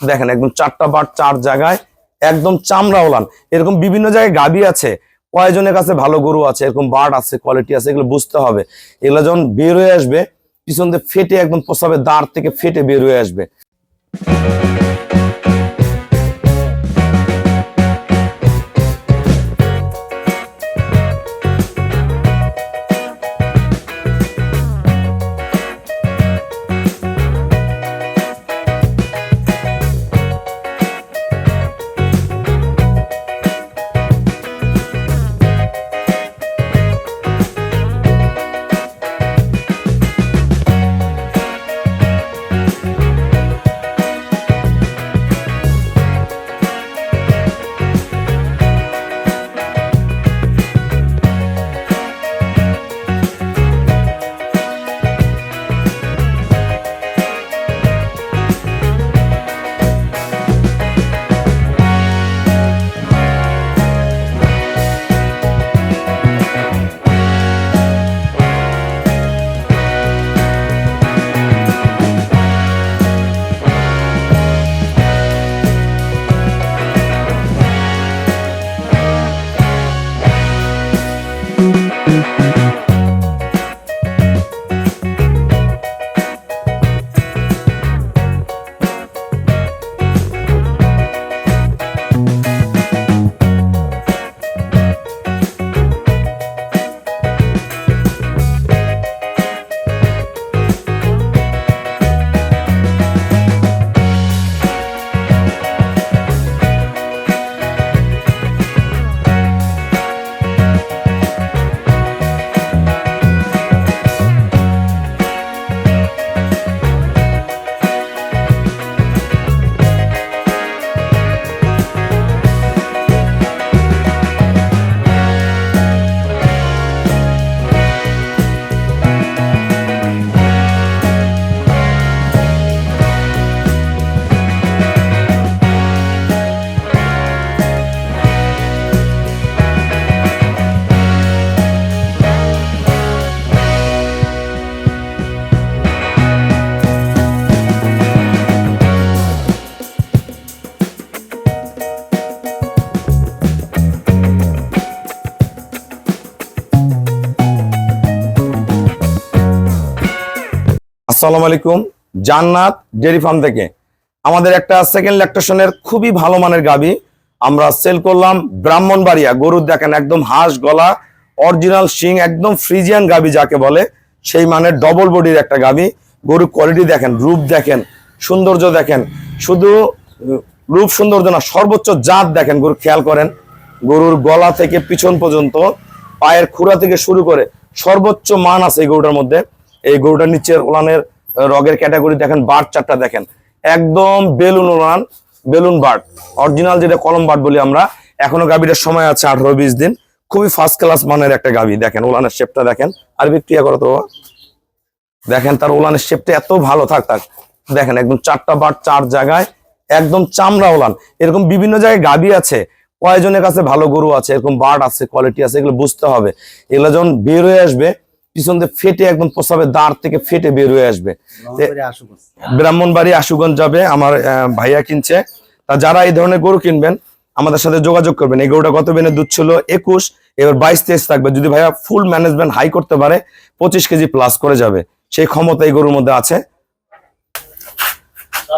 দেখেন, একদম চারটা বার চার জায়গায় একদম চামড়া ওলান এরকম বিভিন্ন জায়গায় গাবি আছে, কয়জনের কাছে ভালো গরু আছে, এরকম বার্ড আছে কোয়ালিটি আছে, এগুলো বুঝতে হবে। এগুলো যখন বের হয়ে আসবে, পিছন দিয়ে ফেটে একদম প্রস্রাবের দাঁড় থেকে ফেটে বের হয়ে আসবে। আসসালামু আলাইকুম। জান্নাত ডেরি ফার্ম থেকে। আমাদের একটা সেকেন্ড ল্যাকটেশনের খুবই ভালো মানের গাবি। আমরা সেল করলাম ব্রাহ্মণবাড়িয়া। গরুর দেখেন একদম হাঁস গলা অরিজিনাল শিং, একদম ফ্রিজিয়ান গাবি যাকে বলে, সেই মানের ডবল বডির একটা গাবি। গরুর কোয়ালিটি দেখেন, রূপ দেখেন, সৌন্দর্য দেখেন। শুধু রূপ সৌন্দর্য না, সর্বোচ্চ জাত দেখেন, গরু খেয়াল করেন। গরুর গলা থেকে পিছন পর্যন্ত, পায়ের খুঁড়া থেকে শুরু করে সর্বোচ্চ মান আছে এই গরুটার মধ্যে। এই গরুটার নিচের ওলানের রগের ক্যাটাগরি দেখেন, বার্ড চারটা দেখেন। একদম বেলুন ওলান বেলুন বার্ড। অরিজিনাল যেটা কলম বার্ড বলি আমরা, এখনও গাভীটার সময় আছে আঠারো বিশ দিন। খুবই ফার্স্ট ক্লাস মানের একটা গাভী দেখেন ওলানের শেপটা দেখেন। আর বিক্রিয়া করো তো। দেখেন তার ওলানের শেপটা এত ভালো, থাক থাক। দেখেন একদম চারটা বার্ড চার জায়গায়, একদম চামড়া ওলান এরকম বিভিন্ন জায়গায় গাভী আছে, কয়জনের কাছে ভালো গরু আছে, এরকম বার্ড আছে কোয়ালিটি আছে, এগুলো বুঝতে হবে। এগুলো যখন বের হয়ে আসবে পিছন দিয়ে ফেটে একদম প্রসাবের দাঁড় থেকে ফেটে বের হয়ে আসবে। ব্রাহ্মণবাড়ি আশুগঞ্জ। যাবে আমার ভাইয়া কিনছে। তা যারা এই ধরনের গরু কিনবেন আমাদের সাথে যোগাযোগ করবেন। এই গরুটা গত বেনে দুধ ছিল? একুশ। এবার বাইশ তেইশ থাকবে। যদি ভাইয়া ফুল ম্যানেজমেন্ট হাই করতে পারে পঁচিশ কেজি প্লাস করে যাবে। সেই ক্ষমতা এই গরুর মধ্যে আছে।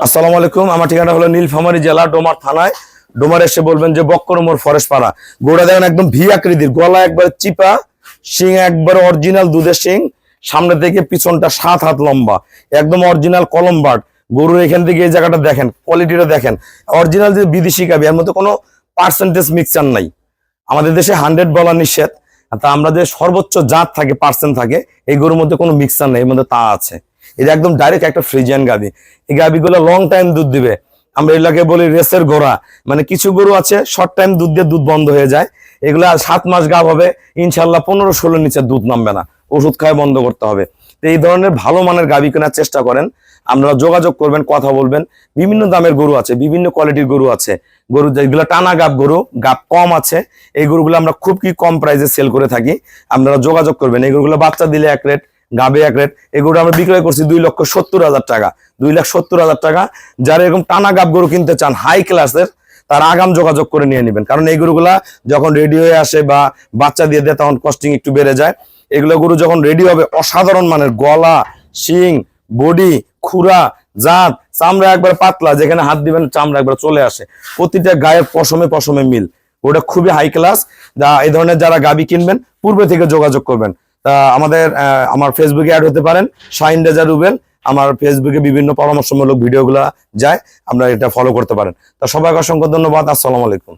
আসসালামু আলাইকুম। আমার ঠিকানা হলো নীলফামারী জেলা ডোমার থানায়। ডোমার এসে বলবেন যে বক্করমোর ফরেস্ট পাড়া গরুটা দেখেন একদম ভি আকৃতির গলা একবার চিপা। শিং একবার অরিজিনাল দুধের শিং। সামনে থেকে পিছনটা সাত হাত লম্বা। একদম অরিজিনাল কলম বার্ড গরুর এখান থেকে এই জায়গাটা দেখেন কোয়ালিটিটা দেখেন। অরিজিনাল যে বিদেশি গাবি, এর মধ্যে কোনো পার্সেন্টেজ মিক্সচার নাই। আমাদের দেশে হান্ড্রেড বলা নিষেধ। তা আমরা যে সর্বোচ্চ জাত থাকে পার্সেন্ট থাকে, এই গরুর মধ্যে কোনো মিক্সচার নেই, এর মধ্যে তা আছে। এটা একদম ডাইরেক্ট একটা ফ্রিজিয়ান গাবি। এই গাবিগুলো লং টাইম দুধ দিবে। আমরা এগুলাকে বলি রেসের ঘোড়া মানে কিছু গরু আছে শর্ট টাইম দুধ দিয়ে দুধ বন্ধ হয়ে যায়। এগুলো সাত মাস গাব হবে ইনশাল্লাহ পনেরো ষোলো নিচে দুধ নামবে না। ওষুধ খাওয়া বন্ধ করতে হবে। তো এই ধরনের ভালো মানের গাবি কেনার চেষ্টা করেন। আপনারা যোগাযোগ করবেন, কথা বলবেন। বিভিন্ন দামের গরু আছে, বিভিন্ন কোয়ালিটির গরু আছে। গরু যেগুলো টানা গাব গরু গাব কম আছে। এই গরুগুলো আমরা খুব কি কম প্রাইসে সেল করে থাকি। আপনারা যোগাযোগ করবেন। এই গরুগুলো বাচ্চা দিলে এক রেট গাবে এক রেট এগুলো আমরা বিক্রয় করছি দুই লক্ষ সত্তর হাজার টাকা। দুই লাখ সত্তর হাজার টাকা। যারা এরকম টানা গাব গরু কিনতে চান হাই ক্লাসের তার আগাম যোগাযোগ করে নিয়ে নেবেন। কারণ এই গরুগুলা যখন রেডি হয়ে আসে বা বাচ্চা দিয়ে দেয়, তখন কস্টিং একটু বেড়ে যায়। এগুলো গরু যখন রেডি হবে, অসাধারণ মানের গলা, শিং, বডি, খুরা, জাত, চামড়া একবার পাতলা, যেখানে হাত দিবেন, চামড়া একবার চলে আসে। প্রতিটা গায়ের পশমে পশমে মিল। ওটা খুবই হাই ক্লাস যা এই ধরনের যারা গাবি কিনবেন, পূর্বে থেকে যোগাযোগ করবেন। আমাদের আমার ফেসবুকে অ্যাড হতে পারেন শাইন রেজা রুবেল। আমার ফেসবুকে বিভিন্ন পরামর্শমূলক ভিডিওগুলো যায় আপনারা এটা ফলো করতে পারেন। তা সবাইকে অসংখ্য ধন্যবাদ, আসসালামু আলাইকুম।